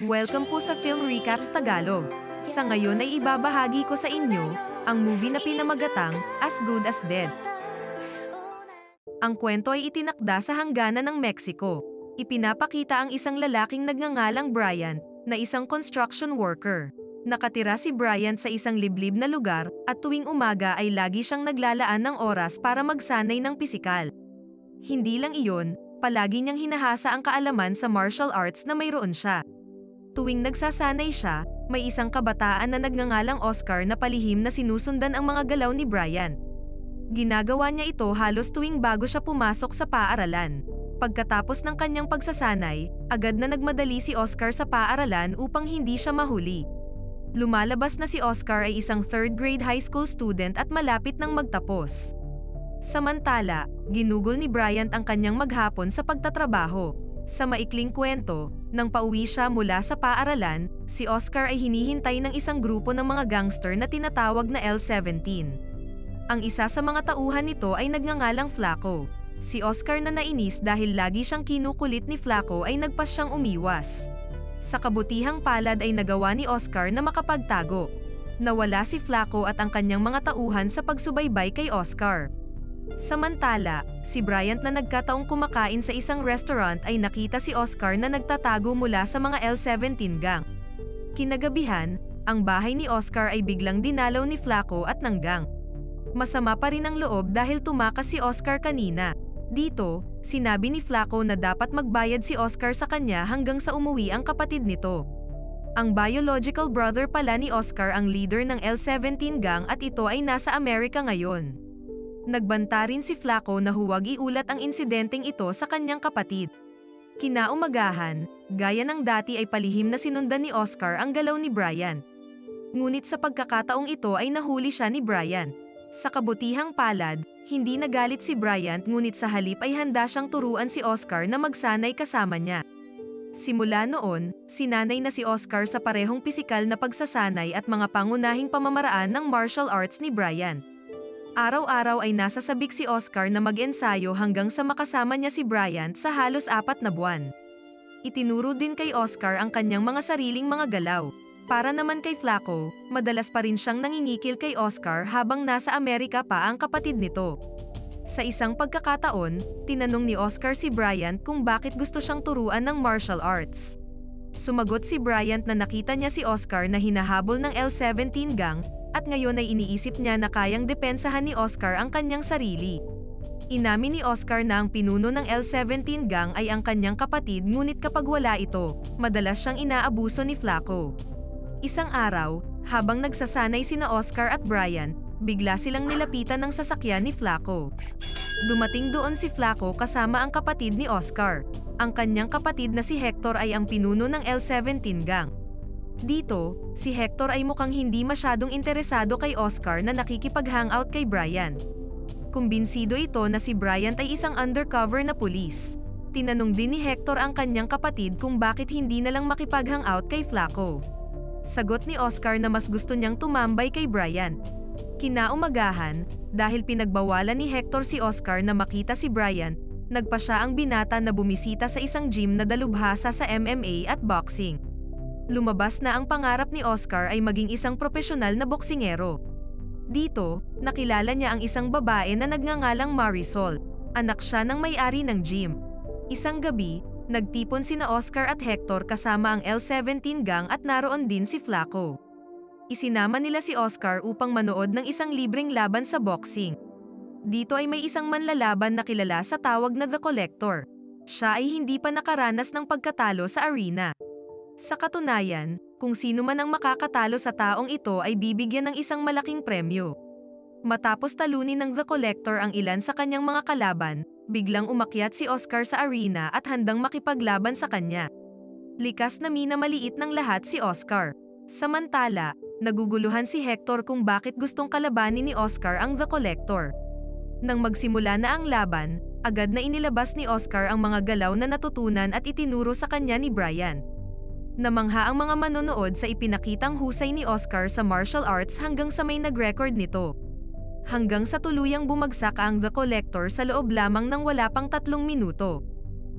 Welcome po sa Film Recaps Tagalog. Sa ngayon ay ibabahagi ko sa inyo, ang movie na pinamagatang, As Good as Dead. Ang kwento ay itinakda sa hangganan ng Mexico. Ipinapakita ang isang lalaking nagngangalang Bryant, na isang construction worker. Nakatira si Bryant sa isang liblib na lugar, at tuwing umaga ay lagi siyang naglalaan ng oras para magsanay ng pisikal. Hindi lang iyon, palagi niyang hinahasa ang kaalaman sa martial arts na mayroon siya. Tuwing nagsasanay siya, may isang kabataan na nagngangalang Oscar na palihim na sinusundan ang mga galaw ni Brian. Ginagawa niya ito halos tuwing bago siya pumasok sa paaralan. Pagkatapos ng kanyang pagsasanay, agad na nagmadali si Oscar sa paaralan upang hindi siya mahuli. Lumalabas na si Oscar ay isang third grade high school student at malapit nang magtapos. Samantala, ginugol ni Bryant ang kanyang maghapon sa pagtatrabaho. Sa maikling kwento, nang pauwi siya mula sa paaralan, si Oscar ay hinihintay ng isang grupo ng mga gangster na tinatawag na L-17. Ang isa sa mga tauhan nito ay nagngangalang Flaco. Si Oscar na nainis dahil lagi siyang kinukulit ni Flaco ay nagpas siyang umiwas. Sa kabutihang palad ay nagawa ni Oscar na makapagtago. Nawala si Flaco at ang kanyang mga tauhan sa pagsubaybay kay Oscar. Samantala, si Bryant na nagkataong kumakain sa isang restaurant ay nakita si Oscar na nagtatago mula sa mga L-17 gang. Kinagabihan, ang bahay ni Oscar ay biglang dinalaw ni Flaco at nanggang. Masama pa rin ang loob dahil tumakas si Oscar kanina. Dito, sinabi ni Flaco na dapat magbayad si Oscar sa kanya hanggang sa umuwi ang kapatid nito. Ang biological brother pala ni Oscar ang leader ng L-17 gang at ito ay nasa Amerika ngayon. Nagbanta rin si Flaco na huwag iulat ang insidenteng ito sa kanyang kapatid. Kinaumagahan, gaya ng dati ay palihim na sinundan ni Oscar ang galaw ni Brian. Ngunit sa pagkakataong ito ay nahuli siya ni Brian. Sa kabutihang palad, hindi nagalit si Bryant ngunit sa halip ay handa siyang turuan si Oscar na magsanay kasama niya. Simula noon, sinanay na si Oscar sa parehong pisikal na pagsasanay at mga pangunahing pamamaraan ng martial arts ni Brian. Araw-araw ay nasa sabik si Oscar na mag-ensayo hanggang sa makasama niya si Bryant sa halos apat na buwan. Itinuro din kay Oscar ang kanyang mga sariling mga galaw. Para naman kay Flaco, madalas pa rin siyang nangingikil kay Oscar habang nasa Amerika pa ang kapatid nito. Sa isang pagkakataon, tinanong ni Oscar si Bryant kung bakit gusto siyang turuan ng martial arts. Sumagot si Bryant na nakita niya si Oscar na hinahabol ng L-17 gang, at ngayon ay iniisip niya na kayang depensahan ni Oscar ang kanyang sarili. Inamin ni Oscar na ang pinuno ng L-17 gang ay ang kanyang kapatid ngunit kapag wala ito, madalas siyang inaabuso ni Flaco. Isang araw, habang nagsasanay sina Oscar at Brian, bigla silang nilapitan ng sasakyan ni Flaco. Dumating doon si Flaco kasama ang kapatid ni Oscar. Ang kanyang kapatid na si Hector ay ang pinuno ng L-17 gang. Dito, si Hector ay mukhang hindi masyadong interesado kay Oscar na nakikipag-hangout kay Brian. Kumbinsido ito na si Bryant ay isang undercover na pulis. Tinanong din ni Hector ang kanyang kapatid kung bakit hindi na lang makipag-hangout kay Flaco. Sagot ni Oscar na mas gusto niyang tumambay kay Brian. Kinaumagahan, dahil pinagbawalan ni Hector si Oscar na makita si Brian, nagpa siya ang binata na bumisita sa isang gym na dalubhasa sa MMA at boxing. Lumabas na ang pangarap ni Oscar ay maging isang profesional na boksingero. Dito, nakilala niya ang isang babae na nagngangalang Marisol, anak siya ng may-ari ng gym. Isang gabi, nagtipon sina Oscar at Hector kasama ang L-17 gang at naroon din si Flaco. Isinama nila si Oscar upang manood ng isang libreng laban sa boxing. Dito ay may isang manlalaban na kilala sa tawag na The Collector. Siya ay hindi pa nakaranas ng pagkatalo sa arena. Sa katunayan, kung sino man ang makakatalo sa taong ito ay bibigyan ng isang malaking premyo. Matapos talunin ng The Collector ang ilan sa kanyang mga kalaban, biglang umakyat si Oscar sa arena at handang makipaglaban sa kanya. Likas na minamaliit ng lahat si Oscar. Samantala, naguguluhan si Hector kung bakit gustong kalabanin ni Oscar ang The Collector. Nang magsimula na ang laban, agad na inilabas ni Oscar ang mga galaw na natutunan at itinuro sa kanya ni Brian. Namangha ang mga manonood sa ipinakitang husay ni Oscar sa martial arts hanggang sa may nag-record nito. Hanggang sa tuluyang bumagsak ang The Collector sa loob lamang ng wala pang tatlong minuto.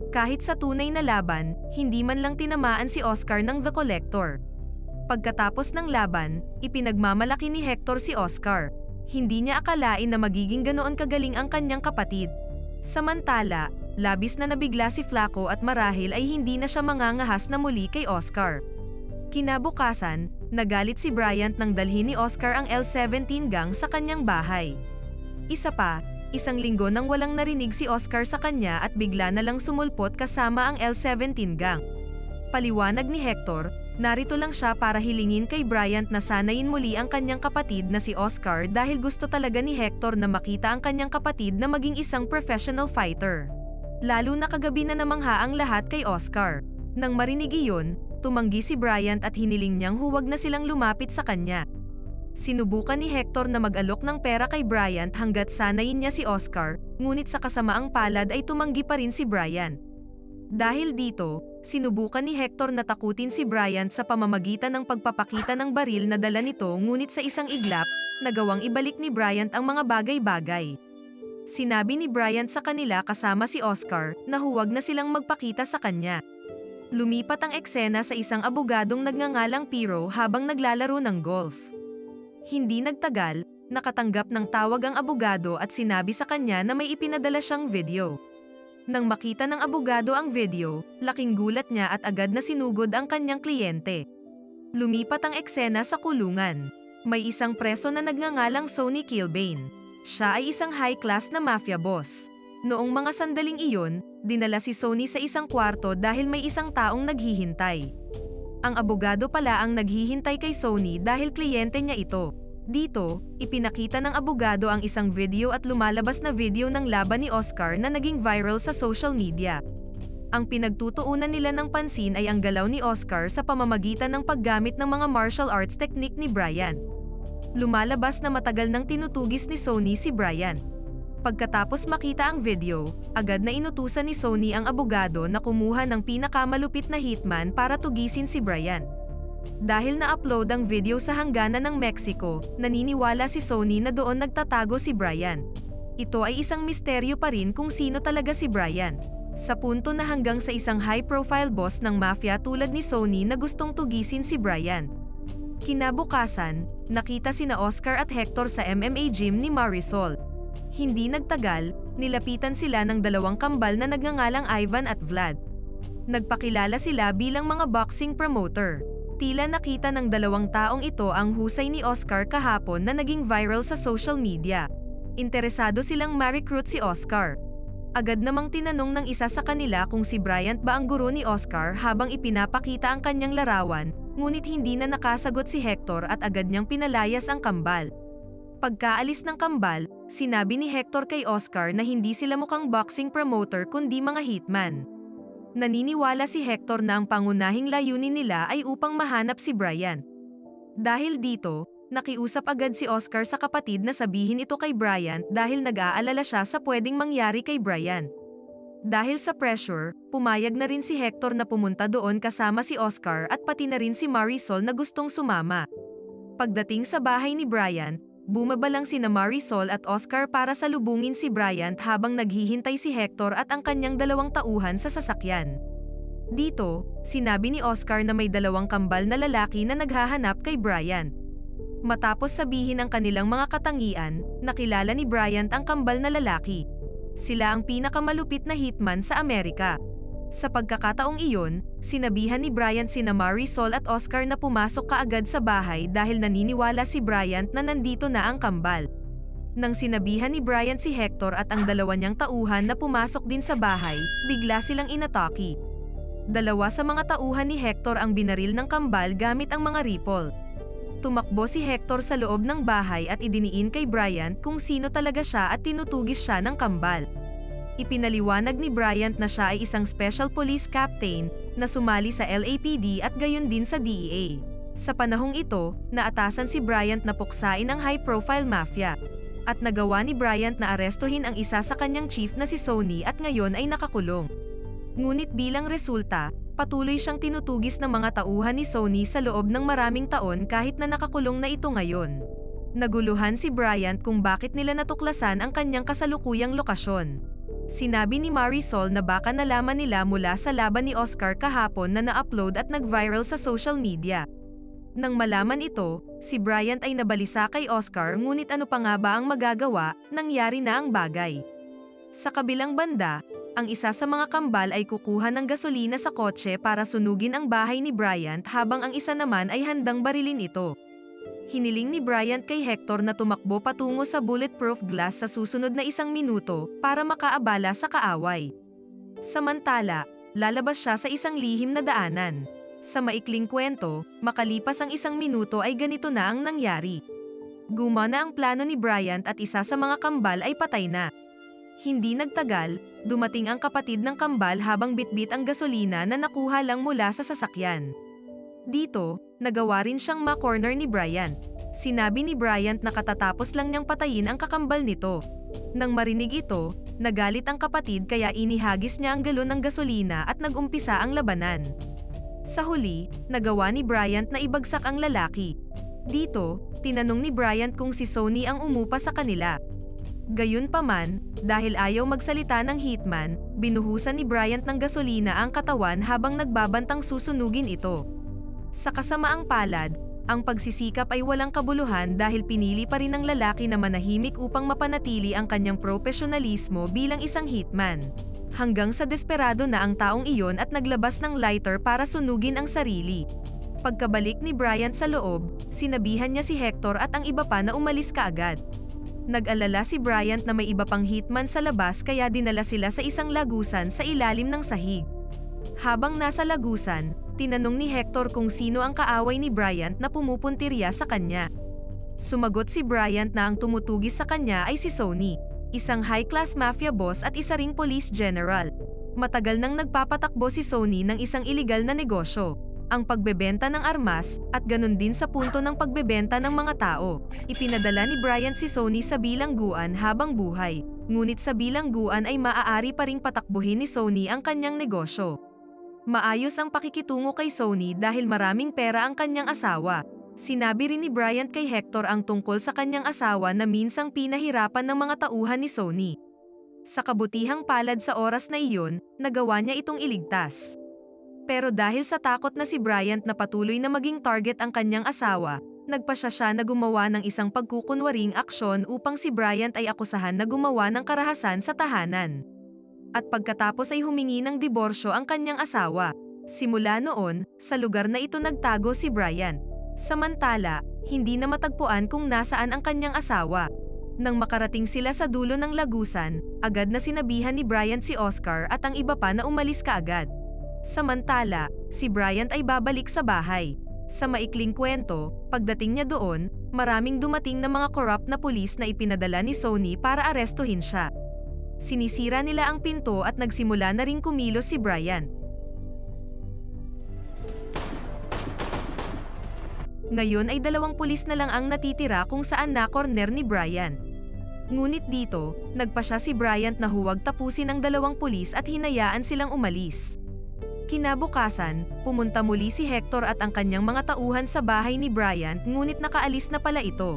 Kahit sa tunay na laban, hindi man lang tinamaan si Oscar ng The Collector. Pagkatapos ng laban, ipinagmamalaki ni Hector si Oscar. Hindi niya akalain na magiging ganoon kagaling ang kanyang kapatid. Samantala, labis na nabigla si Flaco at marahil ay hindi na siya mangangahas na muli kay Oscar. Kinabukasan, nagalit si Bryant nang dalhin ni Oscar ang L-17 gang sa kanyang bahay. Isa pa, isang linggo nang walang narinig si Oscar sa kanya at bigla na lang sumulpot kasama ang L-17 gang. Paliwanag ni Hector, narito lang siya para hilingin kay Bryant na sanayin muli ang kanyang kapatid na si Oscar dahil gusto talaga ni Hector na makita ang kanyang kapatid na maging isang professional fighter. Lalo na kagabi na namangha ang lahat kay Oscar. Nang marinig iyon, tumanggi si Bryant at hiniling niyang huwag na silang lumapit sa kanya. Sinubukan ni Hector na mag-alok ng pera kay Bryant hanggat sanayin niya si Oscar, ngunit sa kasamaang palad ay tumanggi pa rin si Bryant. Dahil dito, sinubukan ni Hector na takutin si Bryant sa pamamagitan ng pagpapakita ng baril na dala nito ngunit sa isang iglap, nagawang ibalik ni Bryant ang mga bagay-bagay. Sinabi ni Bryant sa kanila kasama si Oscar na huwag na silang magpakita sa kanya. Lumipat ang eksena sa isang abogadong nagngangalang Piro habang naglalaro ng golf. Hindi nagtagal, nakatanggap ng tawag ang abogado at sinabi sa kanya na may ipinadala siyang video. Nang makita ng abogado ang video, laking gulat niya at agad na sinugod ang kanyang kliyente. Lumipat ang eksena sa kulungan. May isang preso na nagngangalang Sony Kilbane. Siya ay isang high-class na mafia boss. Noong mga sandaling iyon, dinala si Sony sa isang kwarto dahil may isang taong naghihintay. Ang abogado pala ang naghihintay kay Sony dahil kliyente niya ito. Dito, ipinakita ng abogado ang isang video at lumalabas na video ng laban ni Oscar na naging viral sa social media. Ang pinagtutuunan nila ng pansin ay ang galaw ni Oscar sa pamamagitan ng paggamit ng mga martial arts technique ni Brian. Lumalabas na matagal nang tinutugis ni Sony si Brian. Pagkatapos makita ang video, agad na inutusan ni Sony ang abogado na kumuha ng pinakamalupit na hitman para tugisin si Brian. Dahil na-upload ang video sa hangganan ng Mexico, naniniwala si Sony na doon nagtatago si Brian. Ito ay isang misteryo pa rin kung sino talaga si Brian. Sa punto na hanggang sa isang high-profile boss ng mafia tulad ni Sony na gustong tugisin si Brian. Kinabukasan, nakita sina Oscar at Hector sa MMA gym ni Marisol. Hindi nagtagal, nilapitan sila ng dalawang kambal na nagngangalang Ivan at Vlad. Nagpakilala sila bilang mga boxing promoter. Tila nakita ng dalawang taong ito ang husay ni Oscar kahapon na naging viral sa social media. Interesado silang ma-recruit si Oscar. Agad namang tinanong ng isa sa kanila kung si Bryant ba ang guro ni Oscar habang ipinapakita ang kanyang larawan, ngunit hindi na nakasagot si Hector at agad niyang pinalayas ang kambal. Pagkaalis ng kambal, sinabi ni Hector kay Oscar na hindi sila mukhang boxing promoter kundi mga hitman. Naniniwala si Hector na ang pangunahing layunin nila ay upang mahanap si Brian. Dahil dito, nakiusap agad si Oscar sa kapatid na sabihin ito kay Brian dahil nag-aalala siya sa pwedeng mangyari kay Brian. Dahil sa pressure, pumayag na rin si Hector na pumunta doon kasama si Oscar at pati na rin si Marisol na gustong sumama. Pagdating sa bahay ni Brian, bumaba lang sina Marisol at Oscar para salubungin si Bryant habang naghihintay si Hector at ang kanyang dalawang tauhan sa sasakyan. Dito, sinabi ni Oscar na may dalawang kambal na lalaki na naghahanap kay Bryant. Matapos sabihin ang kanilang mga katangian, nakilala ni Bryant ang kambal na lalaki. Sila ang pinakamalupit na hitman sa Amerika. Sa pagkakataong iyon, sinabihan ni Bryant sina Marisol at Oscar na pumasok kaagad sa bahay dahil naniniwala si Bryant na nandito na ang kambal. Nang sinabihan ni Bryant si Hector at ang dalawa niyang tauhan na pumasok din sa bahay, bigla silang inatake. Dalawa sa mga tauhan ni Hector ang binaril ng kambal gamit ang mga ripple. Tumakbo si Hector sa loob ng bahay at idiniin kay Bryant kung sino talaga siya at tinutugis siya ng kambal. Ipinaliwanag ni Bryant na siya ay isang special police captain na sumali sa LAPD at gayon din sa DEA. Sa panahong ito, naatasan si Bryant na puksain ang high-profile mafia. At nagawa ni Bryant na arestuhin ang isa sa kanyang chief na si Sony at ngayon ay nakakulong. Ngunit bilang resulta, patuloy siyang tinutugis ng mga tauhan ni Sony sa loob ng maraming taon kahit na nakakulong na ito ngayon. Naguluhan si Bryant kung bakit nila natuklasan ang kanyang kasalukuyang lokasyon. Sinabi ni Marisol na baka nalaman nila mula sa laban ni Oscar kahapon na na-upload at nag-viral sa social media. Nang malaman ito, si Bryant ay nabalisa kay Oscar ngunit ano pa nga ba ang magagawa, nangyari na ang bagay. Sa kabilang banda, ang isa sa mga kambal ay kukuha ng gasolina sa kotse para sunugin ang bahay ni Bryant habang ang isa naman ay handang barilin ito. Hiniling ni Bryant kay Hector na tumakbo patungo sa bulletproof glass sa susunod na isang minuto para makaabala sa kaaway. Samantala, lalabas siya sa isang lihim na daanan. Sa maikling kwento, makalipas ang isang minuto ay ganito na ang nangyari. Gumana ang plano ni Bryant at isa sa mga kambal ay patay na. Hindi nagtagal, dumating ang kapatid ng kambal habang bitbit ang gasolina na nakuha lang mula sa sasakyan. Dito, nagawa rin siyang ma-corner ni Bryant. Sinabi ni Bryant na katatapos lang niyang patayin ang kakambal nito. Nang marinig ito, nagalit ang kapatid kaya inihagis niya ang galon ng gasolina at nagumpisa ang labanan. Sa huli, nagawa ni Bryant na ibagsak ang lalaki. Dito, tinanong ni Bryant kung si Sony ang umupa sa kanila. Gayunpaman, dahil ayaw magsalita ng hitman, binuhusan ni Bryant ng gasolina ang katawan habang nagbabantang susunugin ito. Sa kasamaang palad, ang pagsisikap ay walang kabuluhan dahil pinili pa rin ng lalaki na manahimik upang mapanatili ang kanyang profesionalismo bilang isang hitman. Hanggang sa desperado na ang taong iyon at naglabas ng lighter para sunugin ang sarili. Pagkabalik ni Bryant sa loob, sinabihan niya si Hector at ang iba pa na umalis kaagad. Nag-alala si Bryant na may iba pang hitman sa labas kaya dinala sila sa isang lagusan sa ilalim ng sahig. Habang nasa lagusan, tinanong ni Hector kung sino ang kaaway ni Bryant na pumupuntirya sa kanya. Sumagot si Bryant na ang tumutugis sa kanya ay si Sony, isang high-class mafia boss at isa ring police general. Matagal nang nagpapatakbo si Sony ng isang iligal na negosyo, ang pagbebenta ng armas, at ganun din sa punto ng pagbebenta ng mga tao. Ipinadala ni Bryant si Sony sa bilangguan habang buhay, ngunit sa bilangguan ay maaari pa ring patakbuhin ni Sony ang kanyang negosyo. Maayos ang pakikitungo kay Sony dahil maraming pera ang kanyang asawa. Sinabi rin ni Bryant kay Hector ang tungkol sa kanyang asawa na minsang pinahirapan ng mga tauhan ni Sony. Sa kabutihang palad sa oras na iyon, nagawa niya itong iligtas. Pero dahil sa takot na si Bryant na patuloy na maging target ang kanyang asawa, nagpasya siya na gumawa ng isang pagkukunwaring aksyon upang si Bryant ay akusahan na gumawa ng karahasan sa tahanan. At pagkatapos ay humingi ng diborsyo ang kanyang asawa. Simula noon, sa lugar na ito nagtago si Bryant. Samantala, hindi na matagpuan kung nasaan ang kanyang asawa. Nang makarating sila sa dulo ng lagusan, agad na sinabihan ni Bryant si Oscar at ang iba pa na umalis kaagad. Samantala, si Bryant ay babalik sa bahay. Sa maikling kwento, pagdating niya doon, maraming dumating na mga corrupt na pulis na ipinadala ni Sony para arestuhin siya. Sinisira nila ang pinto at nagsimula na ring kumilos si Bryant. Ngayon ay dalawang pulis na lang ang natitira kung saan na-corner ni Bryant. Ngunit dito, nagpa siya si Bryant na huwag tapusin ang dalawang pulis at hinayaan silang umalis. Kinabukasan, pumunta muli si Hector at ang kanyang mga tauhan sa bahay ni Bryant ngunit nakaalis na pala ito.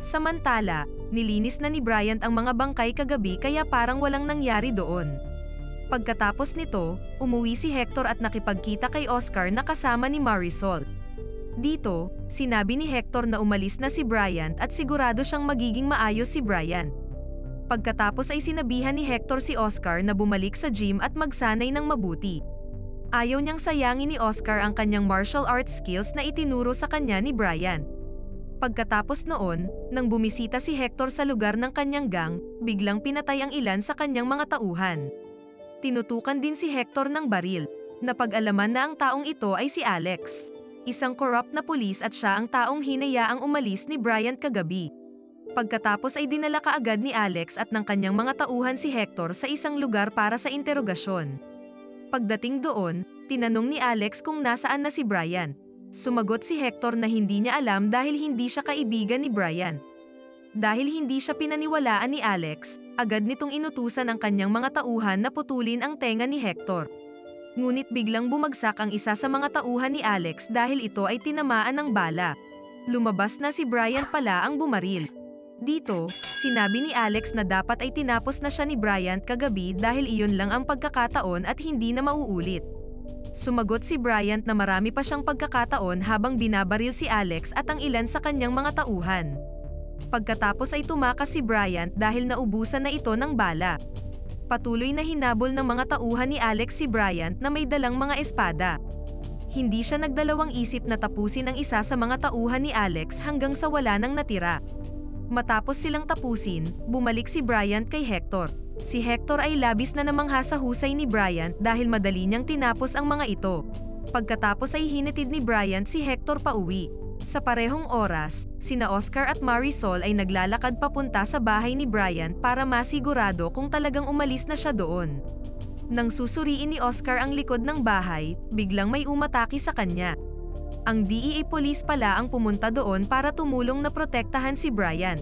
Samantala, nilinis na ni Bryant ang mga bangkay kagabi kaya parang walang nangyari doon. Pagkatapos nito, umuwi si Hector at nakipagkita kay Oscar na kasama ni Marisol. Dito, sinabi ni Hector na umalis na si Bryant at sigurado siyang magiging maayos si Bryant. Pagkatapos ay sinabihan ni Hector si Oscar na bumalik sa gym at magsanay ng mabuti. Ayaw niyang sayangin ni Oscar ang kanyang martial arts skills na itinuro sa kanya ni Bryant. Pagkatapos noon, nang bumisita si Hector sa lugar ng kanyang gang, biglang pinatay ang ilan sa kanyang mga tauhan. Tinutukan din si Hector ng baril. Napag-alaman na ang taong ito ay si Alex. Isang corrupt na pulis at siya ang taong hinayaang umalis ni Bryant kagabi. Pagkatapos ay dinala kaagad ni Alex at ng kanyang mga tauhan si Hector sa isang lugar para sa interogasyon. Pagdating doon, tinanong ni Alex kung nasaan na si Bryant. Sumagot si Hector na hindi niya alam dahil hindi siya kaibigan ni Bryant. Dahil hindi siya pinaniwalaan ni Alex, agad nitong inutusan ang kanyang mga tauhan na putulin ang tenga ni Hector. Ngunit biglang bumagsak ang isa sa mga tauhan ni Alex dahil ito ay tinamaan ng bala. Lumabas na si Bryant pala ang bumaril. Dito, Sinabi ni Alex na dapat ay tinapos na siya ni Bryant kagabi dahil iyon lang ang pagkakataon at hindi na mauulit. Sumagot si Bryant na marami pa siyang pagkakataon habang binabaril si Alex at ang ilan sa kanyang mga tauhan. Pagkatapos ay tumakas si Bryant dahil naubusan na ito ng bala. Patuloy na hinabol ng mga tauhan ni Alex si Bryant na may dalang mga espada. Hindi siya nagdalawang isip na tapusin ang isa sa mga tauhan ni Alex hanggang sa wala nang natira. Matapos silang tapusin, bumalik si Bryant kay Hector. Si Hector ay labis na namangha sa husay ni Bryant dahil madali niyang tinapos ang mga ito. Pagkatapos ay hinitid ni Bryant si Hector pauwi. Sa parehong oras, sina Oscar at Marisol ay naglalakad papunta sa bahay ni Bryant para masigurado kung talagang umalis na siya doon. Nang susuriin ni Oscar ang likod ng bahay, biglang may umataki sa kanya. Ang DEA police pala ang pumunta doon para tumulong na protektahan si Bryant.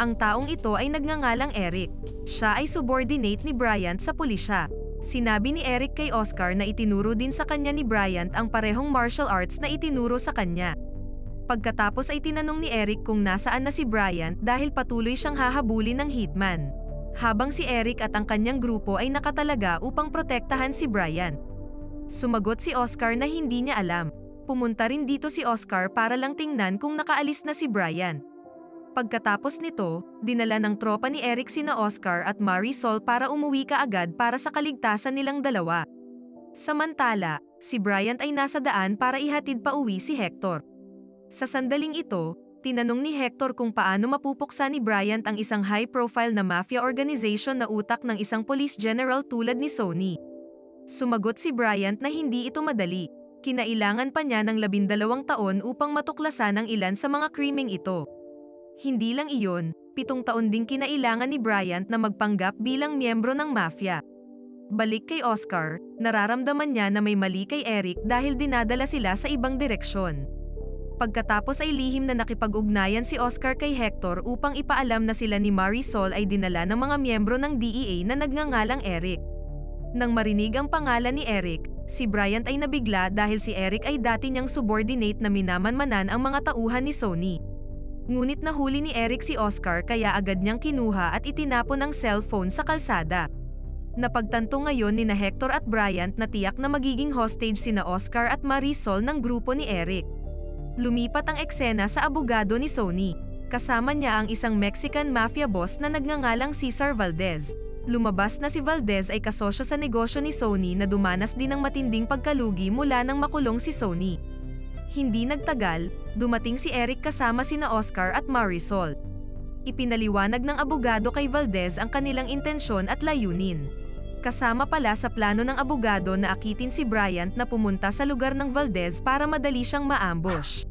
Ang taong ito ay nagngangalang Eric. Siya ay subordinate ni Bryant sa pulisya. Sinabi ni Eric kay Oscar na itinuro din sa kanya ni Bryant ang parehong martial arts na itinuro sa kanya. Pagkatapos ay tinanong ni Eric kung nasaan na si Bryant dahil patuloy siyang hahabulin ng hitman. Habang si Eric at ang kanyang grupo ay nakatalaga upang protektahan si Bryant. Sumagot si Oscar na hindi niya alam. Pumunta rin dito si Oscar para lang tingnan kung nakaalis na si Bryant. Pagkatapos nito, dinala ng tropa ni Eric sina Oscar at Marisol para umuwi kaagad para sa kaligtasan nilang dalawa. Samantala, si Bryant ay nasa daan para ihatid pa uwi si Hector. Sa sandaling ito, tinanong ni Hector kung paano mapupuksa ni Bryant ang isang high-profile na mafia organization na utak ng isang police general tulad ni Sony. Sumagot si Bryant na hindi ito madali. Kinailangan pa niya ng labindalawang taon upang matuklasan ang ilan sa mga krimeng ito. Hindi lang iyon, pitong taon ding kinailangan ni Bryant na magpanggap bilang miyembro ng mafia. Balik kay Oscar, nararamdaman niya na may mali kay Eric dahil dinadala sila sa ibang direksyon. Pagkatapos ay lihim na nakipag-ugnayan si Oscar kay Hector upang ipaalam na sila ni Marisol ay dinala ng mga miyembro ng DEA na nagngangalang Eric. Nang marinig ang pangalan ni Eric, si Bryant ay nabigla dahil si Eric ay dati niyang subordinate na minamanmanan ang mga tauhan ni Sony. Ngunit nahuli ni Eric si Oscar kaya agad niyang kinuha at itinapon ang cellphone sa kalsada. Napagtanto ngayon ni na Hector at Bryant na tiyak na magiging hostage sina Oscar at Marisol ng grupo ni Eric. Lumipat ang eksena sa abogado ni Sony. Kasama niya ang isang Mexican mafia boss na nagngangalang Cesar Valdez. Lumabas na si Valdez ay kasosyo sa negosyo ni Sony na dumanas din ng matinding pagkalugi mula nang makulong si Sony. Hindi nagtagal, dumating si Eric kasama sina Oscar at Marisol. Ipinaliwanag ng abogado kay Valdez ang kanilang intensyon at layunin. Kasama pala sa plano ng abogado na akitin si Bryant na pumunta sa lugar ng Valdez para madali siyang maambush.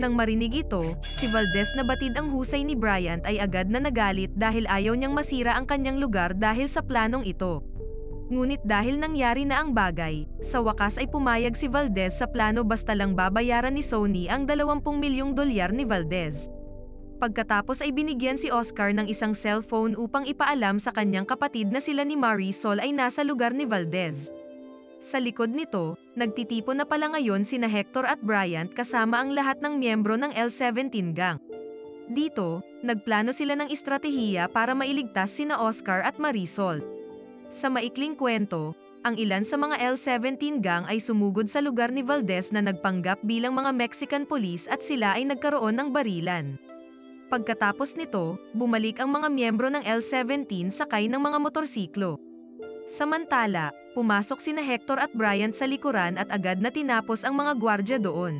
Nang marinig ito, si Valdez na batid ang husay ni Bryant ay agad na nagalit dahil ayaw niyang masira ang kanyang lugar dahil sa planong ito. Ngunit dahil nangyari na ang bagay, sa wakas ay pumayag si Valdez sa plano basta lang babayaran ni Sony ang 20 milyong dolyar ni Valdez. Pagkatapos ay binigyan si Oscar ng isang cellphone upang ipaalam sa kanyang kapatid na sila ni Marisol ay nasa lugar ni Valdez. Sa likod nito, nagtitipon na pala ngayon sina Hector at Bryant kasama ang lahat ng miyembro ng L-17 gang. Dito, nagplano sila ng estratehiya para mailigtas sina Oscar at Marisol. Sa maikling kwento, ang ilan sa mga L-17 gang ay sumugod sa lugar ni Valdez na nagpanggap bilang mga Mexican police at sila ay nagkaroon ng barilan. Pagkatapos nito, bumalik ang mga miyembro ng L-17 sakay ng mga motorsiklo. Samantala, pumasok sina Hector at Bryant sa likuran at agad na tinapos ang mga gwardya doon.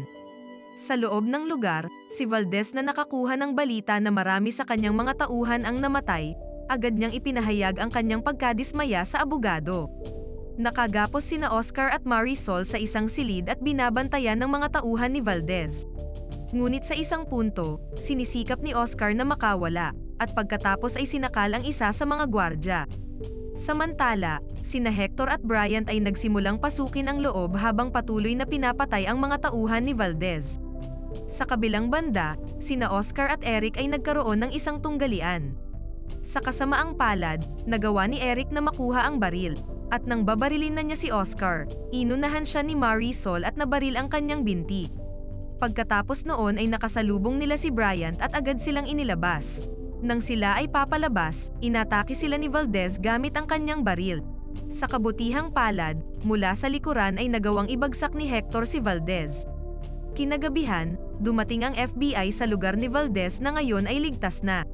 Sa loob ng lugar, si Valdez na nakakuha ng balita na marami sa kanyang mga tauhan ang namatay, agad niyang ipinahayag ang kanyang pagkadismaya sa abogado. Nakagapos sina Oscar at Marisol sa isang silid at binabantayan ng mga tauhan ni Valdez. Ngunit sa isang punto, sinisikap ni Oscar na makawala, at pagkatapos ay sinakal ang isa sa mga gwardya. Samantala, sina Hector at Bryant ay nagsimulang pasukin ang loob habang patuloy na pinapatay ang mga tauhan ni Valdez. Sa kabilang banda, sina Oscar at Eric ay nagkaroon ng isang tunggalian. Sa kasamaang palad, nagawa ni Eric na makuha ang baril, at nang babarilin na niya si Oscar, inunahan siya ni Marisol at nabaril ang kanyang binti. Pagkatapos noon ay nakasalubong nila si Bryant at agad silang inilabas. Nang sila ay papalabas, inatake sila ni Valdez gamit ang kanyang baril. Sa kabutihang palad, mula sa likuran ay nagawang ibagsak ni Hector si Valdez. Kinagabihan, dumating ang FBI sa lugar ni Valdez na ngayon ay ligtas na.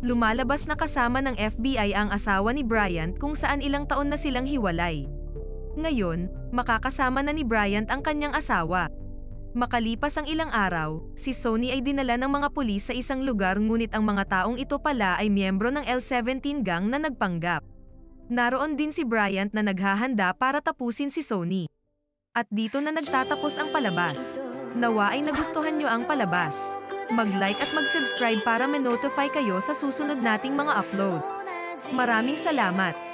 Lumalabas na kasama ng FBI ang asawa ni Bryant kung saan ilang taon na silang hiwalay. Ngayon, makakasama na ni Bryant ang kanyang asawa. Makalipas ang ilang araw, si Sony ay dinala ng mga pulis sa isang lugar ngunit ang mga taong ito pala ay miyembro ng L-17 gang na nagpanggap. Naroon din si Bryant na naghahanda para tapusin si Sony. At dito na nagtatapos ang palabas. Nawa ay nagustuhan nyo ang palabas. Mag-like at mag-subscribe para ma-notify kayo sa susunod nating mga upload. Maraming salamat!